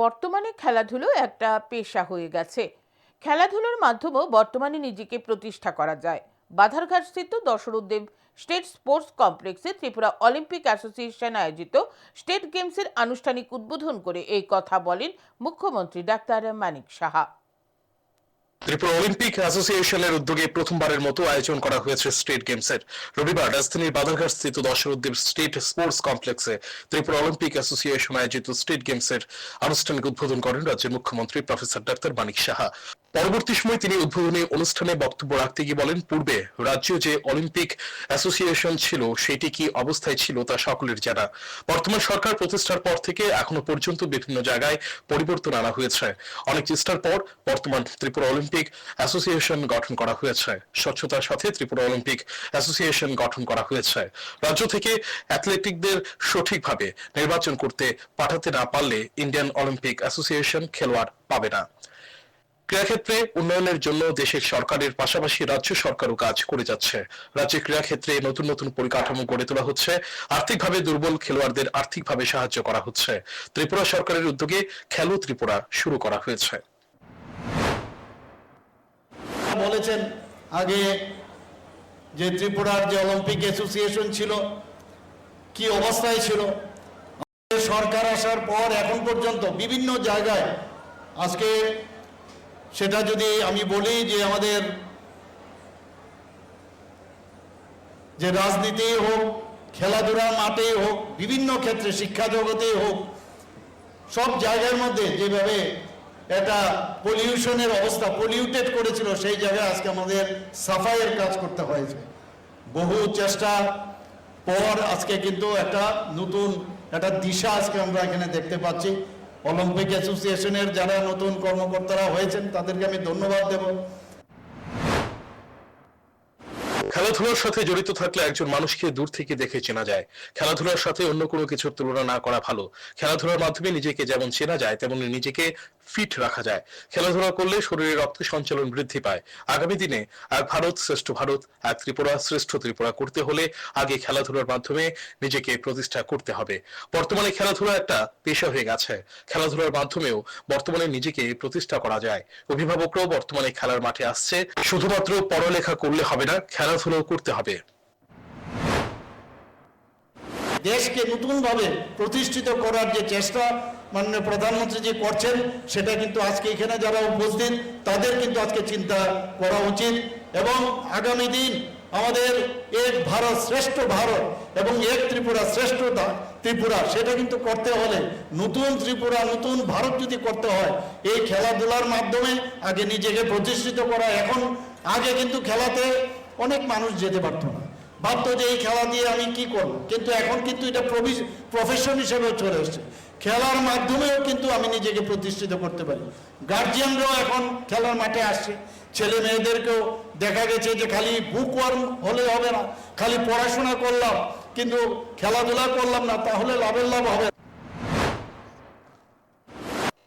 বর্তমানে খেলাধুলো একটা পেশা হয়ে গেছে। খেলাধুলোর মাধ্যমেও বর্তমানে নিজেকে প্রতিষ্ঠা করা যায়। বাধারঘাটস্থিত দশরথদেব স্টেট স্পোর্টস কমপ্লেক্সে ত্রিপুরা অলিম্পিক অ্যাসোসিয়েশন আয়োজিত স্টেট গেমসের আনুষ্ঠানিক উদ্বোধন করে এই কথা বলেন মুখ্যমন্ত্রী ডাক্তার মানিক সাহা। ত্রিপুরা অলিম্পিক অ্যাসোসিয়েশনের উদ্যোগে প্রথমবারের মতো আয়োজন করা হয়েছে স্টেট গেমসের। রবিবার রাজধানীর বাধারঘাট স্থিত দশরুদ্দীপ স্টেট স্পোর্টস কমপ্লেক্সে ত্রিপুরা অলিম্পিক অ্যাসোসিয়েশন আয়োজিত স্টেট গেমসের আনুষ্ঠানিক উদ্বোধন করেন রাজ্যের মুখ্যমন্ত্রী প্রফেসর ডাক্তার মানিক সাহা। পরবর্তী সময় তিনি উদ্বোধনী অনুষ্ঠানে বক্তব্য রাখতে গিয়ে বলেন, পূর্বে রাজ্য যে অলিম্পিক অ্যাসোসিয়েশন ছিল, সেটি কি অবস্থায় ছিল তা সকলের জানা। বর্তমান সরকার প্রতিষ্ঠার পর থেকে এখনও পর্যন্ত বিভিন্ন জায়গায় পরিবর্তন আনা হয়েছে। অনেক চেষ্টার পর বর্তমান ত্রিপুরা অলিম্পিক অ্যাসোসিয়েশন গঠন করা হয়েছে। স্বচ্ছতার সাথে ত্রিপুরা অলিম্পিক অ্যাসোসিয়েশন গঠন করা হয়েছে। রাজ্য থেকে অ্যাথলেটিকদের সঠিকভাবে নির্বাচন করতে পাঠাতে না পারলে ইন্ডিয়ান অলিম্পিক অ্যাসোসিয়েশন খেলোয়াড় পাবে না। ক্রীড়াক্ষেত্রে উন্নয়নের জন্য দেশের সরকারের পাশাপাশি রাজ্য সরকারও কাজ করে যাচ্ছে। রাজ্যের ক্রীড়াক্ষেত্রে নতুন নতুন পরিকাঠামো গড়ে তোলা হচ্ছে। আর্থিকভাবে দুর্বল খেলোয়াড়দের আর্থিকভাবে সাহায্য করা হচ্ছে। ত্রিপুরা সরকারের উদ্যোগে খেলো ত্রিপুরা শুরু করা হয়েছে। বলেছেন আগে যে ত্রিপুরার যে অলিম্পিক অ্যাসোসিয়েশন ছিল, কি অবস্থায় ছিল? সরকার আসার পর এখন পর্যন্ত বিভিন্ন জায়গায় আজকে সেটা যদি আমি বলি যে আমাদের যে রাজনীতি হোক খেলাধুলার মাঠেই হোক, বিভিন্ন ক্ষেত্রে শিক্ষা জগতেই হোক, সব জায়গার মধ্যে যেভাবে একটা পলিউশনের অবস্থা পলিউটেড করেছিল, সেই জায়গায় আজকে আমাদের সাফাইয়ের কাজ করতে হয়েছে। বহু চেষ্টা পর আজকে কিন্তু একটা নতুন একটা দিশা আজকে আমরা এখানে দেখতে পাচ্ছি। অলিম্পিক অ্যাসোসিয়েশনের যারা নতুন কর্মকর্তারা হয়েছেন, তাদেরকে আমি ধন্যবাদ দেব। খেলাধুলার সাথে জড়িত থাকলে একজন মানুষকে দূর থেকে দেখে চেনা যায়। খেলাধুলার সাথে অন্য কোনো কিছুর তুলনা না করা ভালো। খেলাধুলার মাধ্যমে নিজেকে যেমন চেনা যায়, তেমন নিজেকে ফিট রাখা যায়। খেলাধুলা করলে শরীরে রক্ত সঞ্চালন বৃদ্ধি পায়। আগামী দিনে এক ভারত শ্রেষ্ঠ ভারত এক ত্রিপুরা শ্রেষ্ঠ ত্রিপুরা করতে হলে আগে খেলাধুলার মাধ্যমে নিজেকে প্রতিষ্ঠা করতে হবে। বর্তমানে খেলাধুলা একটা পেশা হয়ে গেছে। খেলাধুলার মাধ্যমেও বর্তমানে নিজেকে প্রতিষ্ঠা করা যায়। অভিভাবকরাও বর্তমানে খেলার মাঠে আসছে। শুধুমাত্র পড়ালেখা করলে হবে না, খেলাধুলাও করতে হবে। দেশকে নতুনভাবে প্রতিষ্ঠিত করার যে চেষ্টা মাননীয় প্রধানমন্ত্রী যে করছেন, সেটা কিন্তু আজকে এখানে যারা উপস্থিত, তাদের কিন্তু আজকে চিন্তা করা উচিত। এবং আগামী দিন আমাদের এক ভারত শ্রেষ্ঠ ভারত এবং এক ত্রিপুরা শ্রেষ্ঠ ত্রিপুরা, সেটা কিন্তু করতে হলে নতুন ত্রিপুরা, নতুন ভারত যদি করতে হয়, এই খেলাধুলার মাধ্যমে আগে নিজেকে প্রতিষ্ঠিত করা, এখন আগে কিন্তু খেলাতে অনেক মানুষ যেতে পারতো না। ভাবতো যে এই খেলা দিয়ে আমি কি করব? কিন্তু এখন কিন্তু এটা প্রফেশন হিসেবে চলে এসছে। খেলার মাধ্যমেও কিন্তু আমি নিজেকে প্রতিষ্ঠিত করতে পারি গার্জিয়ানরাও এখন খেলার মাঠে আসছে ছেলে মেয়েদেরকেও দেখা গেছে যে খালি বুক ওয়ার্ম হলে হবে না, খালি পড়াশোনা করলাম, কিন্তু খেলাধুলা করলাম না, তাহলে লাভের লাভ হবে।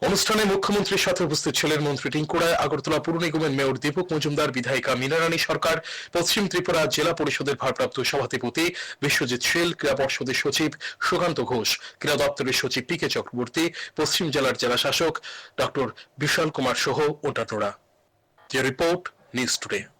অনুষ্ঠানে মুখ্যমন্ত্রীর সাথে উপস্থিত ছিলেন মন্ত্রী টিঙ্কু রায় আগরতলা পুর নিগমের মেয়র দীপক মজুমদার, বিধায়িকা মীনারানী সরকার, পশ্চিম ত্রিপুরা জেলা পরিষদের ভারপ্রাপ্ত সভাধিপতি বিশ্বজিৎ শীল ক্রীড়া পর্ষদের সচিব সুকান্ত ঘোষ, ক্রীড়া দপ্তরের সচিব পি কে চক্রবর্তী, পশ্চিম জেলার জেলা শাসক ডক্টর বিশাল কুমার সহ অন্যান্যরা। Report news today.